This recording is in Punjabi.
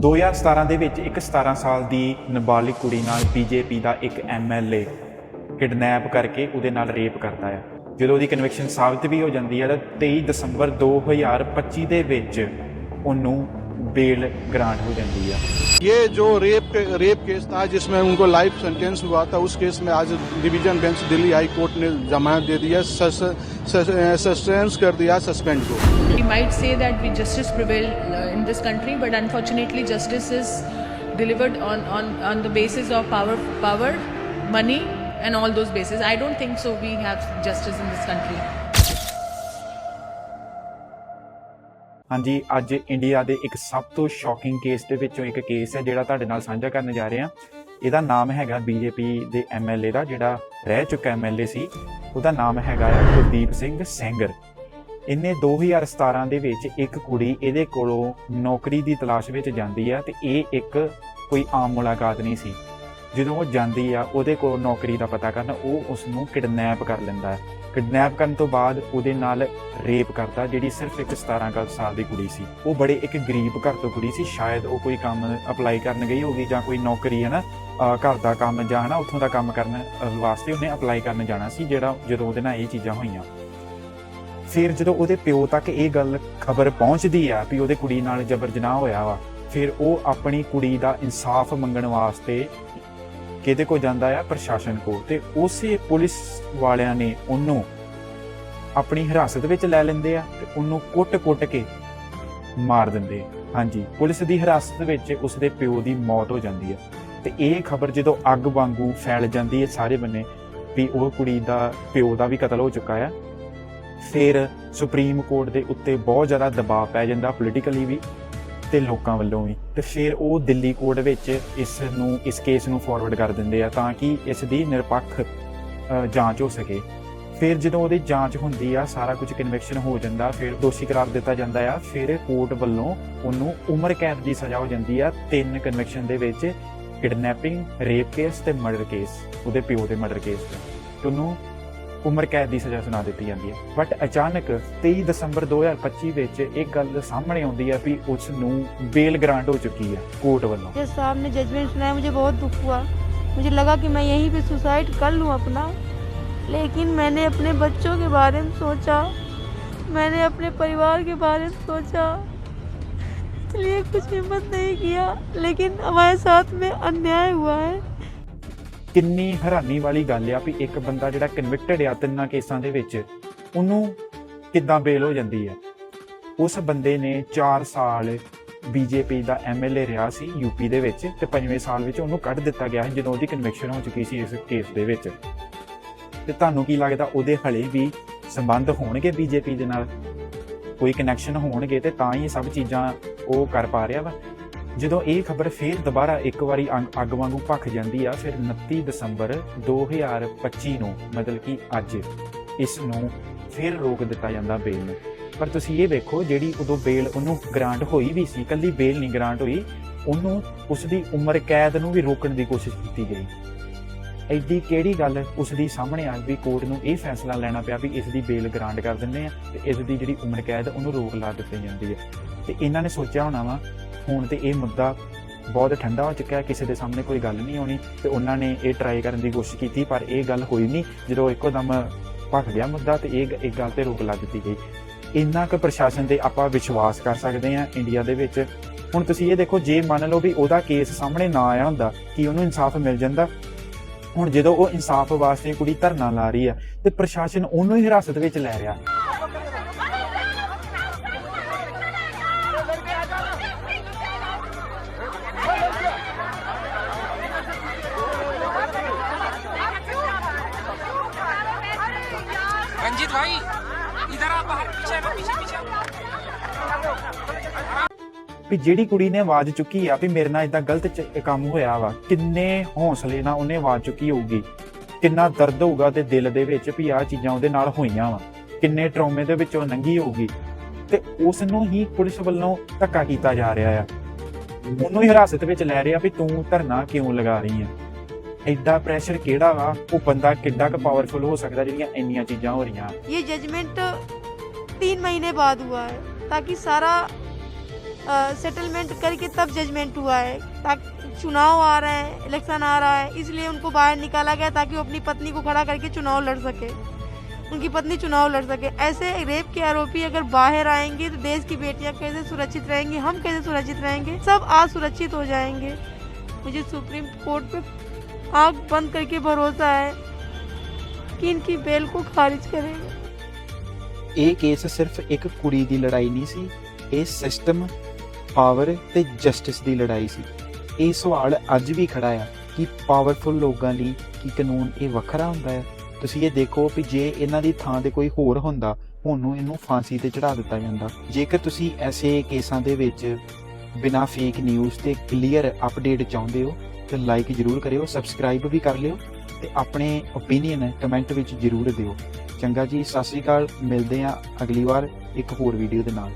2017 ਦੇ ਵਿੱਚ ਇੱਕ 17 ਸਾਲ ਦੀ ਨਾਬਾਲਿਗ ਕੁੜੀ ਨਾਲ ਬੀਜੇਪੀ ਦਾ ਇੱਕ ਐਮਐਲਏ ਕਿਡਨੈਪ ਕਰਕੇ ਉਹਦੇ ਨਾਲ ਰੇਪ ਕਰਦਾ ਹੈ। ਜਦੋਂ ਉਹਦੀ ਕਨਵਿਕਸ਼ਨ ਸਾਬਤ ਵੀ ਹੋ ਜਾਂਦੀ ਹੈ ਤਾਂ 23 ਦਸੰਬਰ 2025 ਦੇ ਵਿੱਚ ਉਹਨੂੰ बेल ग्रांट हो जाती है ये जो रेप के, रेप केस था जिसमें उनको लाइफ सेंटेंस हुआ था उस केस में आज division bench Delhi high court ने जमानत दे दिया सस्पेंस कर दिया सस्पेंड को We might say that we justice prevail in this country, but unfortunately justice is delivered on on on the basis of power power, money, and all those bases. I don't think so. We have justice in this country. ਹਾਂਜੀ, ਅੱਜ ਇੰਡੀਆ ਦੇ ਇੱਕ ਸਭ ਤੋਂ ਸ਼ੌਕਿੰਗ ਕੇਸ ਦੇ ਵਿੱਚੋਂ ਇੱਕ ਕੇਸ ਹੈ ਜਿਹੜਾ ਤੁਹਾਡੇ ਨਾਲ ਸਾਂਝਾ ਕਰਨ ਜਾ ਰਹੇ। ਹਾਂ ਇਹਦਾ ਨਾਮ ਹੈਗਾ ਬੀਜੇਪੀ ਦੇ ਐਮਐਲਏ ਦਾ, ਜਿਹੜਾ ਰਹਿ ਚੁੱਕਾ ਐਮਐਲਏ ਸੀ। ਉਹਦਾ ਨਾਮ ਹੈਗਾ ਕੁਲਦੀਪ ਸਿੰਘ ਸੈਂਗਰ। ਇਹਨੇ 2017 ਦੇ ਵਿੱਚ ਇੱਕ ਕੁੜੀ ਇਹਦੇ ਕੋਲੋਂ ਨੌਕਰੀ ਦੀ ਤਲਾਸ਼ ਵਿੱਚ ਜਾਂਦੀ ਆ ਤੇ ਇਹ ਇੱਕ ਕੋਈ ਆਮ ਮੁਲਾਕਾਤ ਨਹੀਂ ਸੀ। ਜਦੋਂ ਉਹ ਜਾਂਦੀ ਆ, ਉਹਦੇ ਕੋਲ ਨੌਕਰੀ ਦਾ ਪਤਾ ਕਰਨ, ਉਹ ਉਸ ਨੂੰ ਕਿਡਨੈਪ ਕਰ ਲੈਂਦਾ। ਹੈ ਕਿਡਨੈਪ ਕਰਨ ਤੋਂ ਬਾਅਦ ਉਹਦੇ ਨਾਲ ਰੇਪ ਕਰਦਾ ਜਿਹੜੀ ਸਿਰਫ ਇੱਕ 17 ਕੁ ਸਾਲ ਦੀ ਕੁੜੀ ਸੀ। ਉਹ ਬੜੇ ਇੱਕ ਗਰੀਬ ਘਰ ਤੋਂ ਕੁੜੀ ਸੀ। ਸ਼ਾਇਦ ਉਹ ਕੋਈ ਕੰਮ ਅਪਲਾਈ ਕਰਨ ਗਈ ਹੋਗੀ ਜਾਂ ਕੋਈ ਨੌਕਰੀ ਹੈ ਨਾ ਘਰ ਦਾ ਕੰਮ ਜਾਂ, ਹਨਾ, ਉੱਥੋਂ ਦਾ ਕੰਮ ਕਰਨ ਵਾਸਤੇ ਉਹਨੇ ਅਪਲਾਈ ਕਰਨ ਜਾਣਾ ਸੀ, ਜਿਹੜਾ ਜਦੋਂ ਉਹਦੇ ਨਾਲ ਇਹ ਚੀਜ਼ਾਂ ਹੋਈਆਂ। ਫਿਰ ਜਦੋਂ ਉਹਦੇ ਪਿਓ ਤੱਕ ਇਹ ਗੱਲ ਖਬਰ ਪਹੁੰਚਦੀ ਆ ਵੀ ਉਹਦੇ ਕੁੜੀ ਨਾਲ ਜਬਰ ਜਨਾਹ ਹੋਇਆ ਵਾ, ਫਿਰ ਉਹ ਆਪਣੀ ਕੁੜੀ ਦਾ ਇਨਸਾਫ ਮੰਗਣ ਵਾਸਤੇ ਕਿਹਦੇ ਕੋ ਜਾਂਦਾ ਆ ਪ੍ਰਸ਼ਾਸਨ ਕੋ ਤੇ ਉਸੇ ਪੁਲਿਸ ਵਾਲਿਆਂ ਨੇ ਉਹਨੂੰ ਆਪਣੀ ਹਿਰਾਸਤ ਵਿੱਚ ਲੈ ਲੈਂਦੇ ਆ ਤੇ ਉਹਨੂੰ ਕੁੱਟ-ਕੁੱਟ ਕੇ ਮਾਰ ਦਿੰਦੇ ਹਾਂਜੀ, ਪੁਲਿਸ ਦੀ ਹਿਰਾਸਤ ਵਿੱਚ ਉਸਦੇ ਪਿਓ ਦੀ ਮੌਤ ਹੋ ਜਾਂਦੀ ਹੈ ਤੇ ਇਹ ਖਬਰ ਜਦੋਂ ਅੱਗ ਵਾਂਗੂ ਫੈਲ ਜਾਂਦੀ ਹੈ ਸਾਰੇ ਬੰਨੇ ਵੀ ਉਹ ਕੁੜੀ ਦਾ ਪਿਓ ਦਾ ਵੀ ਕਤਲ ਹੋ ਚੁੱਕਾ ਹੈ ਫਿਰ ਸੁਪਰੀਮ ਕੋਰਟ ਦੇ ਉੱਤੇ ਬਹੁਤ ਜ਼ਿਆਦਾ ਦਬਾਅ ਪੈ ਜਾਂਦਾ ਪੋਲੀਟੀਕਲੀ ਵੀ। ਤੇ ਲੋਕਾਂ ਵੱਲੋਂ ਵੀ। ਤੇ ਫਿਰ ਉਹ ਦਿੱਲੀ ਕੋਰਟ ਵਿੱਚ ਇਸ ਨੂੰ, ਇਸ ਕੇਸ ਨੂੰ ਫਾਰਵਰਡ ਕਰ ਦਿੰਦੇ ਆ ਤਾਂ ਕਿ ਇਸ ਦੀ ਨਿਰਪੱਖ ਜਾਂਚ ਹੋ ਸਕੇ। ਫਿਰ ਜਦੋਂ ਉਹਦੀ ਜਾਂਚ ਹੁੰਦੀ ਆ, ਸਾਰਾ ਕੁਝ ਕਨਵੈਕਸ਼ਨ ਹੋ ਜਾਂਦਾ, ਫਿਰ ਦੋਸ਼ੀ ਕਰਾਰ ਦਿੱਤਾ ਜਾਂਦਾ ਆ। ਫਿਰ ਕੋਰਟ ਵੱਲੋਂ ਉਹਨੂੰ ਉਮਰ ਕੈਦ ਦੀ ਸਜ਼ਾ ਹੋ ਜਾਂਦੀ ਆ। ਤਿੰਨ ਕਨਵੈਕਸ਼ਨ ਦੇ ਵਿੱਚ ਕਿਡਨੈਪਿੰਗ, ਰੇਪ ਕੇਸ ਤੇ ਮਰਡਰ ਕੇਸ, ਉਹਦੇ ਪਿਓ ਦੇ ਮਰਡਰ ਕੇਸ। ਤੇ ਉਹਨੂੰ ਉਮਰ ਕੈਦ ਦੀ ਸਜ਼ਾ ਸੁਣਾ ਦਿੱਤੀ ਜਾਂਦੀ ਹੈ ਬਟ ਅਚਾਨਕ 23 ਦਸੰਬਰ 2025 ਵਿੱਚ ਇੱਕ ਗੱਲ ਸਾਹਮਣੇ ਆਉਂਦੀ ਹੈ ਵੀ ਉਸ ਨੂੰ ਬੇਲ ਗ੍ਰਾਂਟ ਹੋ ਚੁੱਕੀ ਹੈ ਕੋਰਟ ਵੱਲੋਂ जज साहब ने जजमेंट सुनाया मुझे बहुत दुख हुआ मुझे लगा कि मैं यहीं पे सुसाइड कर लूँ अपना लेकिन मैंने अपने बच्चों के बारे में सोचा मैंने अपने परिवार के बारे में सोचा इसलिए कुछ हिम्मत नहीं किया लेकिन हमारे साथ में अन्याय हुआ है ਕਿੰਨੀ ਹੈਰਾਨੀ ਵਾਲੀ ਗੱਲ ਆ ਵੀ ਇੱਕ ਬੰਦਾ ਜਿਹੜਾ ਕਨਵਿਕਟਡ ਆ ਤਿੰਨਾਂ ਕੇਸਾਂ ਦੇ ਵਿੱਚ, ਉਹਨੂੰ ਕਿੱਦਾਂ ਬੇਲ ਹੋ ਜਾਂਦੀ ਹੈ ਉਸ ਬੰਦੇ ਨੇ 4 ਸਾਲ ਬੀਜੇਪੀ ਦਾ ਐਮਐਲਏ ਰਿਹਾ ਸੀ ਯੂਪੀ ਦੇ ਵਿੱਚ ਤੇ ਪੰਜਵੇਂ ਸਾਲ ਵਿੱਚ ਉਹਨੂੰ ਕੱਢ ਦਿੱਤਾ ਗਿਆ ਸੀ ਜਦੋਂ ਉਹਦੀ ਕਨਵਿਕਸ਼ਨ ਹੋ ਚੁੱਕੀ ਸੀ ਇਸ ਕੇਸ ਦੇ ਵਿੱਚ। ਤੇ ਤੁਹਾਨੂੰ ਕੀ ਲੱਗਦਾ ਉਹਦੇ ਹਲੇ ਵੀ ਸੰਬੰਧ ਹੋਣਗੇ ਬੀਜੇਪੀ ਦੇ ਨਾਲ? ਕੋਈ ਕਨੈਕਸ਼ਨ ਹੋਣਗੇ ਤੇ ਤਾਂ ਹੀ ਸਭ ਚੀਜ਼ਾਂ ਉਹ ਕਰ ਪਾ ਰਿਹਾ ਵਾ? ਜਦੋਂ ਇਹ ਖਬਰ ਫੇਰ ਦੁਬਾਰਾ ਇੱਕ ਵਾਰੀ ਅੰਗ- ਅੱਗ ਵਾਂਗੂ ਭਖ ਜਾਂਦੀ ਆ, ਫਿਰ 29 ਦਸੰਬਰ 2025 ਨੂੰ, ਮਤਲਬ ਕਿ ਅੱਜ, ਇਸ ਨੂੰ ਫਿਰ ਰੋਕ ਦਿੱਤਾ ਜਾਂਦਾ ਬੇਲ ਨੂੰ। ਪਰ ਤੁਸੀਂ ਇਹ ਵੇਖੋ, ਜਿਹੜੀ ਉਦੋਂ ਬੇਲ ਉਹਨੂੰ ਗ੍ਰਾਂਟ ਹੋਈ ਵੀ ਸੀ, ਕੱਲੀ ਬੇਲ ਨਹੀਂ ਗ੍ਰਾਂਟ ਹੋਈ, ਉਹਨੂੰ ਉਸ ਦੀ ਉਮਰ ਕੈਦ ਨੂੰ ਵੀ ਰੋਕਣ ਦੀ ਕੋਸ਼ਿਸ਼ ਕੀਤੀ ਗਈ। ਐਡੀ ਕਿਹੜੀ ਗੱਲ ਉਸ ਦੀ ਸਾਹਮਣੇ ਆ ਵੀ ਕੋਰਟ ਨੂੰ ਇਹ ਫੈਸਲਾ ਲੈਣਾ ਪਿਆ ਵੀ ਇਸ ਦੀ ਬੇਲ ਗ੍ਰਾਂਟ ਕਰ ਦਿੰਦੇ ਆ, ਤੇ ਇਸ ਦੀ ਜਿਹੜੀ ਉਮਰ ਕੈਦ ਉਹਨੂੰ ਰੋਕ ਲਾ ਦਿੱਤੀ ਜਾਂਦੀ ਹੈ ਤੇ ਇਹਨਾਂ ਨੇ ਸੋਚਿਆ ਹੋਣਾ ਵਾ ਹੁਣ ਤੇ ਇਹ ਮੁੱਦਾ ਬਹੁਤ ਠੰਡਾ ਹੋ ਚੁੱਕਿਆ ਕਿਸੇ ਦੇ ਸਾਹਮਣੇ ਕੋਈ ਗੱਲ ਨਹੀਂ ਹੋਣੀ ਤੇ ਉਹਨਾਂ ਨੇ ਇਹ ਟਰਾਈ ਕਰਨ ਦੀ ਕੋਸ਼ਿਸ਼ ਕੀਤੀ, ਪਰ ਇਹ ਗੱਲ ਹੋਈ ਨਹੀਂ। ਜਦੋਂ ਇੱਕੋ ਦਮ ਭੱਖ ਗਿਆ ਮੁੱਦਾ ਤੇ ਇਹ ਇੱਕ ਗੱਲ ਤੇ ਰੋਕ ਲਾ ਦਿੱਤੀ ਗਈ। ਇੰਨਾ ਕੁ ਪ੍ਰਸ਼ਾਸਨ ਤੇ ਆਪਾਂ ਵਿਸ਼ਵਾਸ ਕਰ ਸਕਦੇ ਹਾਂ ਇੰਡੀਆ ਦੇ ਵਿੱਚ। ਹੁਣ ਤੁਸੀਂ ਇਹ ਦੇਖੋ, ਜੇ ਮੰਨ ਲਓ ਵੀ ਉਹਦਾ ਕੇਸ ਸਾਹਮਣੇ ਨਾ ਆਇਆ ਹੁੰਦਾ, ਕਿ ਉਹਨੂੰ ਇਨਸਾਫ ਮਿਲ ਜਾਂਦਾ? ਹੁਣ ਜਦੋਂ ਉਹ ਇਨਸਾਫ ਵਾਸਤੇ ਕੁੜੀ ਧਰਨਾ ਲਾ ਰਹੀ ਆ ਤੇ ਪ੍ਰਸ਼ਾਸਨ ਉਹਨੂੰ ਹੀ ਹਿਰਾਸਤ ਵਿੱਚ ਲੈ ਰਿਹਾ। रंजीत भाई इधर आप बाहर पीछे ना पीछे पीछे ਵੀ ਜਿਹੜੀ ਕੁੜੀ ਨੇ ਆਵਾਜ਼ ਚੁੱਕੀ ਆ ਵੀ ਮੇਰੇ ਨਾਲ ਇਦਾਂ ਗਲਤ ਚ- ਕੰਮ ਹੋਇਆ ਵਾ ਕਿੰਨੇ ਹੌਸਲੇ ਨਾਲ ਉਹਨੇ ਆਵਾਜ਼ ਚੁੱਕੀ ਹੋਊਗੀ ਕਿੰਨਾ ਦਰਦ ਹੋਊਗਾ ਤੇ ਦਿਲ ਦੇ ਵਿੱਚ ਵੀ ਆਹ ਚੀਜ਼ਾਂ ਉਹਦੇ ਨਾਲ ਹੋਈਆਂ ਵਾ ਕਿੰਨੇ ਟਰੌਮੇ ਦੇ ਵਿੱਚੋਂ ਲੰਘੀ ਹੋਊਗੀ ਤੇ ਉਸ ਨੂੰ ਹੀ ਪੁਲਿਸ ਵੱਲੋਂ ਧੱਕਾ ਕੀਤਾ ਜਾ ਰਿਹਾ ਆ ਉਹਨੂੰ ਹੀ ਹਿਰਾਸਤ ਵਿੱਚ ਲੈ ਰਿਹਾ ਵੀ ਤੂੰ ਧਰਨਾ ਕਿਉਂ ਲਗਾ ਰਹੀ ਆ ਐਡਾ ਪ੍ਰੈਸ਼ਰ ਕਿਹੜਾ ਵਾ ਉਹ ਬੰਦਾ ਕਿੱਡਾ ਕੁ ਪਾਵਰਫੁਲ ਹੋ ਸਕਦਾ ਜਿਹੜੀਆਂ ਇੰਨੀਆਂ ਚੀਜ਼ਾਂ ਹੋ ਰਹੀਆਂ ये जजमेंट तीन महीने बाद हुआ है ताकि सारा सेटलमेंट करके तब जजमेंट हुआ है ताकि चुनाव आ रहे हैं इलेक्शन आ रहा है इसलिए उनको बाहर निकाला गया ताकि वो अपनी पत्नी को खड़ा करके चुनाव लड़ सके उनकी पत्नी चुनाव लड़ सके ऐसे रेप के आरोपी अगर बाहर आएंगे तो देश की बेटियां कैसे सुरक्षित रहेंगी हम कैसे सुरक्षित रहेंगे सब असुरक्षित हो जाएंगे मुझे सुप्रीम कोर्ट पे आग बंद करके भरोसा है कि इनकी बेल को खारिज करेंगे ਇਹ ਕੇਸ ਸਿਰਫ ਇੱਕ ਕੁੜੀ ਦੀ ਲੜਾਈ ਨਹੀਂ ਸੀ ਇਹ ਸਿਸਟਮ ਪਾਵਰ ਤੇ ਜਸਟਿਸ ਦੀ ਲੜਾਈ ਸੀ ਇਹ ਸਵਾਲ ਅੱਜ ਵੀ ਖੜਾ ਆ ਕਿ ਪਾਵਰਫੁਲ ਲੋਕਾਂ ਲਈ ਕੀ ਕਾਨੂੰਨ ਇਹ ਵੱਖਰਾ ਹੁੰਦਾ ਹੈ ਤੁਸੀਂ ਇਹ ਦੇਖੋ ਕਿ ਜੇ ਇਹਨਾਂ ਦੀ ਥਾਂ ਤੇ ਕੋਈ ਹੋਰ ਹੁੰਦਾ ਉਹਨੂੰ ਇਹਨੂੰ ਫਾਂਸੀ ਤੇ ਚੜਾ ਦਿੱਤਾ ਜਾਂਦਾ ਜੇਕਰ ਤੁਸੀਂ ਐਸੇ ਕੇਸਾਂ ਦੇ ਵਿੱਚ ਬਿਨਾ ਫੇਕ ਨਿਊਜ਼ ਤੇ ਕਲੀਅਰ ਅਪਡੇਟ ਚਾਹੁੰਦੇ ਹੋ ਤੇ ਲਾਈਕ ਜਰੂਰ ਕਰਿਓ ਸਬਸਕ੍ਰਾਈਬ ਵੀ ਕਰ ਲਿਓ ਤੇ ਆਪਣੇ ਓਪੀਨੀਅਨ ਕਮੈਂਟ ਵਿੱਚ ਜਰੂਰ ਦਿਓ। ਚੰਗਾ ਜੀ, ਸਤਿ ਸ੍ਰੀ ਅਕਾਲ, ਮਿਲਦੇ ਹਾਂ ਅਗਲੀ ਵਾਰ ਇੱਕ ਹੋਰ ਵੀਡੀਓ ਦੇ ਨਾਲ।